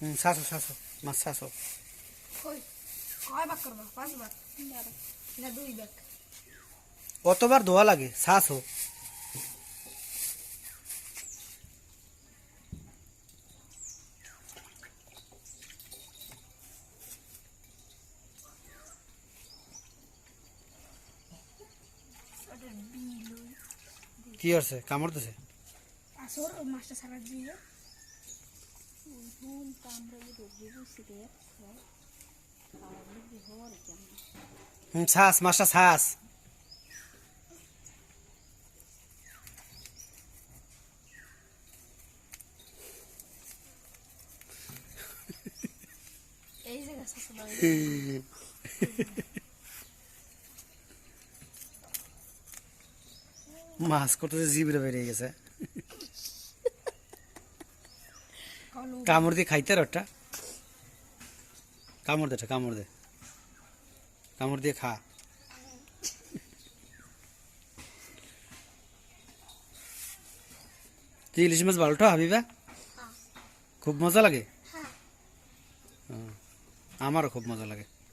হুম শাসো শাসো মাছ শাসো কতবার ধোয়া লাগে? শাসো কি হচ্ছে কামড় দিছে? আসর মাছটা সারা দিয়ে। হুম শ্বাস মাছটা শ্বাস এই জায়গা শাসা দাও মাছ কত যে জিবরে বেরিয়ে গেছে। কামড় দিয়ে খাইতে আর ওটা কামড় দেটা কামড় দে। কামড় দিয়ে খা। তুই ইলিশ মাছ ভালোটা হাবিবা খুব মজা লাগে? হ্যাঁ। আমারও খুব মজা লাগে।